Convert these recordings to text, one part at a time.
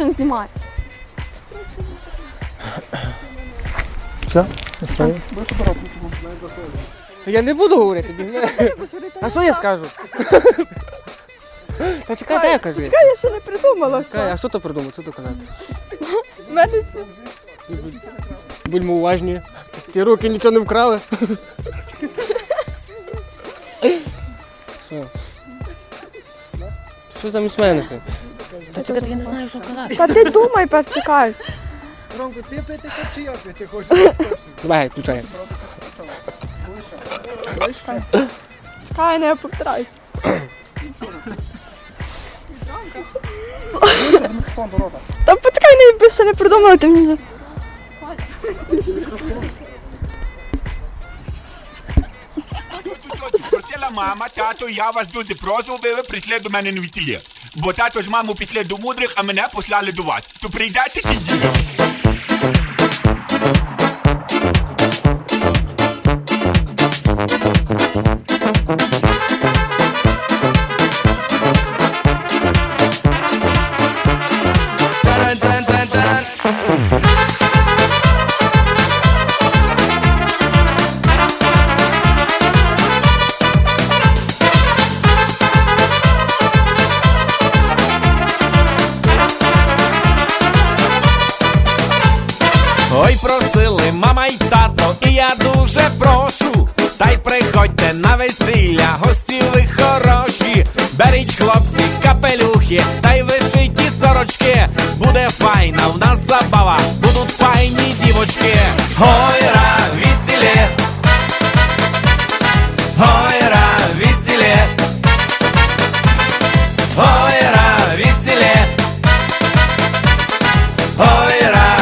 Не знімає. Все? Я не буду говорити. А що я скажу? Та чекай, дай я кажу. Чекай, я ще не придумала, Чекай, а що ти придумав? Що ти казати? Мене Будьмо уважні. Ці руки нічого не вкрали. Що? Що замість мене? Та чекай, я не знаю, що казати. Та ти думай, перш чекай. Ромко, ти пити хочеш чи я пити хочу? Давай, включай. Чекай, не повторяй. Та почекай, не ще не придумала, ти мені. вже- мама, тато, я вас дуже прошу, ви ви прийшли до мене на весілля. Бо тато з маму пішли до мудрих, а мене послали до вас. То прийдете чи ні? Беріть хлопці капелюхи, та й вишиті сорочки. Буде файна в нас забава, будуть файні дівочки. Ой, ра, весілє. Ой, ра, весілє. Ой, ра. Ой, ра,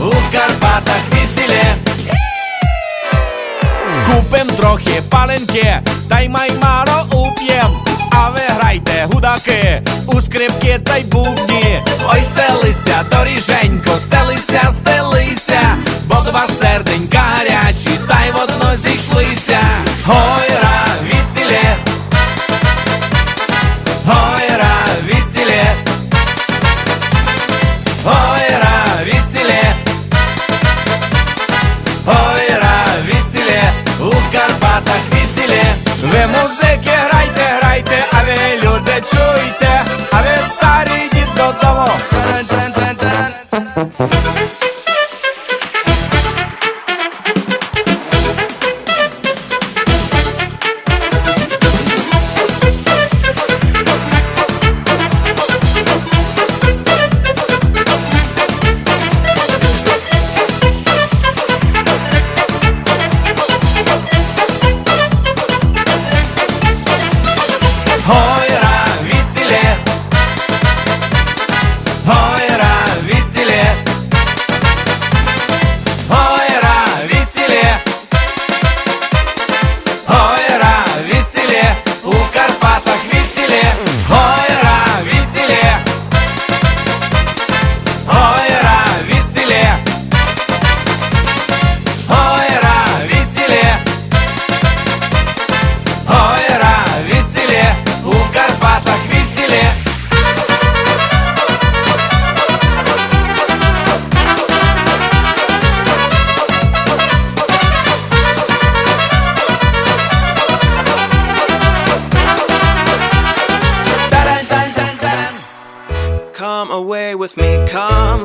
у Карпатах весілє. Купим трохи паленки, та й маймаро уп'єм. А ви грайте гудаки, у скрипки та й бубні. Ой, стелися, доріженько, стелися, стелися, бо два серденька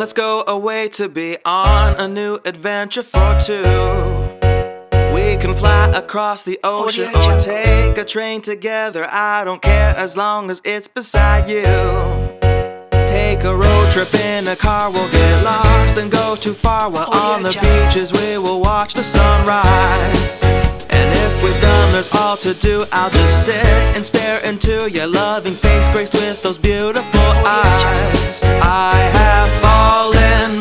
Let's go away to be on a new adventure for two. We can fly across the ocean or take a train together. I don't care as long as it's beside you. Take a road trip in a car, we'll get lost and go too far. While on the beaches, we will watch the sunrise. There's all to do, I'll just sit and stare into your loving face, graced with those beautiful eyes. I have fallen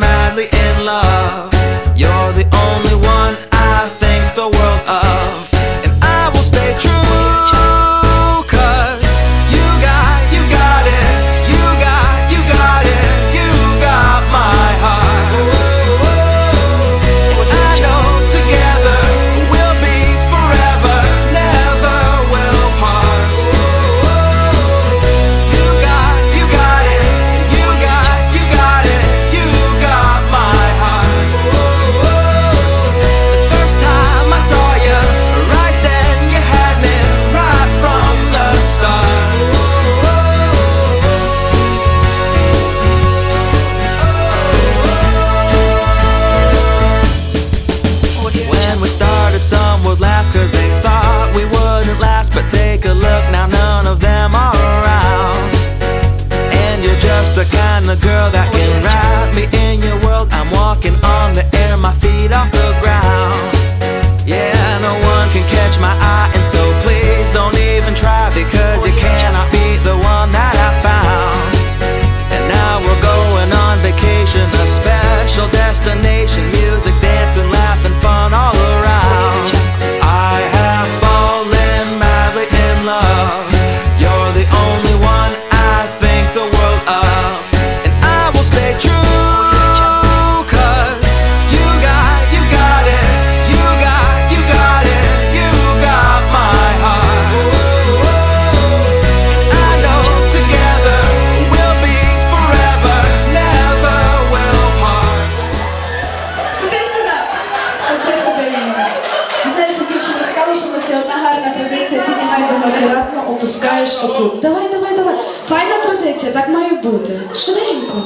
акуратно опускаєш отут. Давай, давай, давай. Файна традиція, так має бути. Швиденько.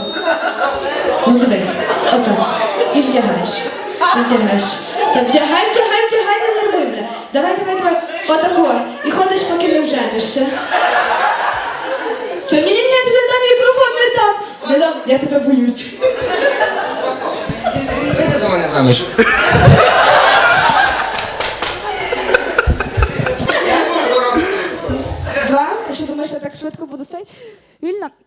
Ну дивись, отак. І вдягаєш. І вдягаєш. Так, вдягай, вдягай, вдягай, не нервуй мене. Давай, давай, давай. Отако. І ходиш, поки не вженешся. Все, ні, ні, ні, я тобі дам мікрофон, не дам. Не дам, я тебе боюсь. Вийди за мене заміж. Два? Що